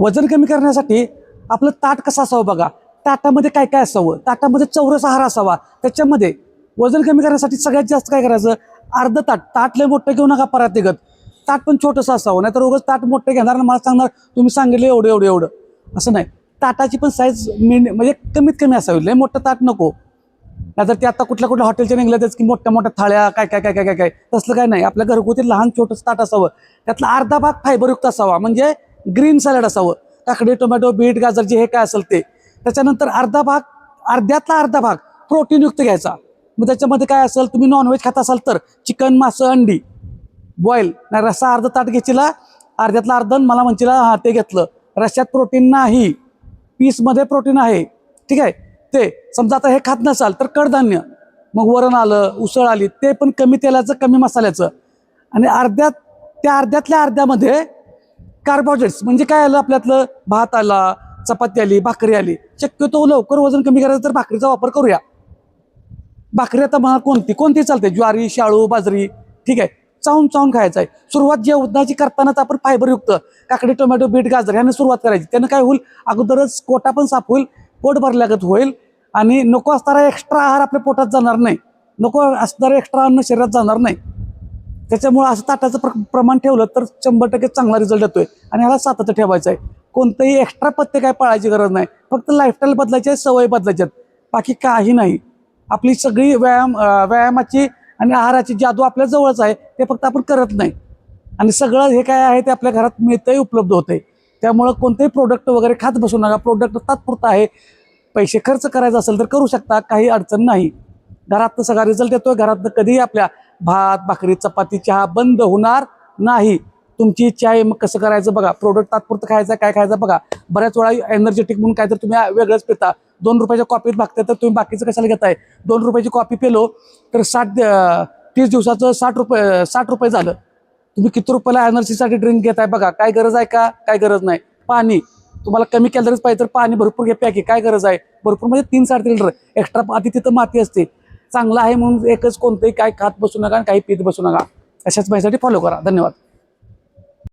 वजन कमी करण्यासाठी आपलं ताट कसं असावं बघा? ताटामध्ये काय काय असावं? ताटामध्ये चौरस आहार असावा. त्याच्यामध्ये वजन कमी करण्यासाठी सगळ्यात जास्त काय करायचं? अर्ध ताट. ताट लय मोठं घेऊ नका परत निघत. ताट पण छोटंसं असावं नाहीतर उगाच ताट मोठं घेणार आणि मला सांगणार तुम्ही सांगितलं एवढं एवढं एवढं. असं नाही. ताटाची पण साईज मेन म्हणजे कमीत कमी असावी. लय मोठं ताट नको. नाहीतर ते आता कुठल्या कुठल्या हॉटेलच्या निघल्यातच की मोठ्या मोठ्या थाळ्या काय काय काय काय काय काय. तसलं काय नाही. आपल्या घरगुती लहान छोटंसं ताट असावं. त्यातला अर्धा भाग फायबरयुक्त असावा. म्हणजे ग्रीन सॅलड असावं. काकडी टोमॅटो बीट गाजर जे हे काय असेल ते. त्याच्यानंतर अर्धा भाग अर्ध्यातला अर्धा भाग प्रोटीनयुक्त घ्यायचा. मग त्याच्यामध्ये काय असेल तुम्ही नॉनव्हेज खात असाल तर चिकन मासं अंडी. बॉईल नाही रस्सा अर्धा ताट घेचीला अर्ध्यातला अर्ध मला म्हणचीला हां ते घेतलं. रश्यात प्रोटीन नाही. पीसमध्ये प्रोटीन आहे. ठीक आहे? ते. समजा आता हे खात नसाल तर कडधान्य. मग वरण आलं उसळ आली ते पण कमी तेलाचं कमी मसाल्याचं. आणि अर्ध्यात त्या अर्ध्यातल्या अर्ध्यामध्ये कार्बोहायड्रेट्स. म्हणजे काय आलं? आपल्यातलं भात आला चपाती आली भाकरी आली. शक्यतो लवकर वजन कमी करायचं तर भाकरीचा वापर करूया. भाकरी आता म्हणा कोणती? कोणती चालते? ज्वारी शाळू बाजरी. ठीक आहे. चावून चावून खायचं आहे. सुरुवात जेवणाची करतानाच आपण फायबरयुक्त काकडी टोमॅटो बीट गाजर ह्याने सुरुवात करायची. त्यानं काय होईल? अगोदरच कोटा पण साफ होईल पोट भरल्यागत होईल आणि नको असणारा एक्स्ट्रा आहार आपल्या पोटात जाणार नाही. नको असणारा एक्स्ट्रा अन्न शरीरात जाणार नाही. त्याच्यामुळं असं ताटाचं प्र प्रमाण ठेवलं तर शंभर टक्के चांगला रिझल्ट येतोय. आणि ह्याला सातत्य ठेवायचं आहे. कोणतंही एक्स्ट्रा पत्ते काय पाळायची गरज नाही. फक्त लाईफस्टाईल बदलायची आहे सवय बदलायची आहेत. बाकी काही नाही. आपली सगळी व्यायाम व्यायामाची आणि आहाराची जादू आपल्या जवळच आहे. ते फक्त आपण करत नाही. आणि सगळं हे काय आहे ते आपल्या घरात मिळतंही उपलब्ध होते त्यामुळं कोणतेही प्रोडक्ट वगैरे खात बसू नका. प्रोडक्ट तात्पुरतं आहे. पैसे खर्च करायचा असेल तर करू शकता. काही अडचण नाही. घरात सगळा रिझल्ट येतोय. घरात कधीही आपल्या भात भाकरी चपाती चहा बंद होणार नाही. तुमची इच्छा आहे मग कसं करायचं बघा. प्रोडक्ट तात्पुरतं खायचं काय खायचं बघा. बऱ्याच वेळा एनर्जेटिक म्हणून काय तर तुम्ही वेगळंच पिता. दोन रुपयाच्या कॉपीत भागताय तर तुम्ही बाकीचं कशाला घेताय? दोन रुपयाची कॉपी पेलो तर साठ तीस दिवसाचं साठ रुपये साठ रुपये झालं. तुम्ही किती रुपयाला एनर्जीसाठी ड्रिंक घेताय बघा. काय गरज आहे का? काय गरज नाही. पाणी. तुम्हाला कमी कॅलरीज पाहिजे तर पाणी भरपूर घे प्या की काय गरज आहे? भरपूर म्हणजे तीन साठ लिटर एक्स्ट्रा आधी तिथं माती असते. चांगलं आहे म्हणून एकच कोणतंही काय खात बसू नका आणि काही पीत बसू नका. अशाच माहितीसाठी फॉलो करा. धन्यवाद.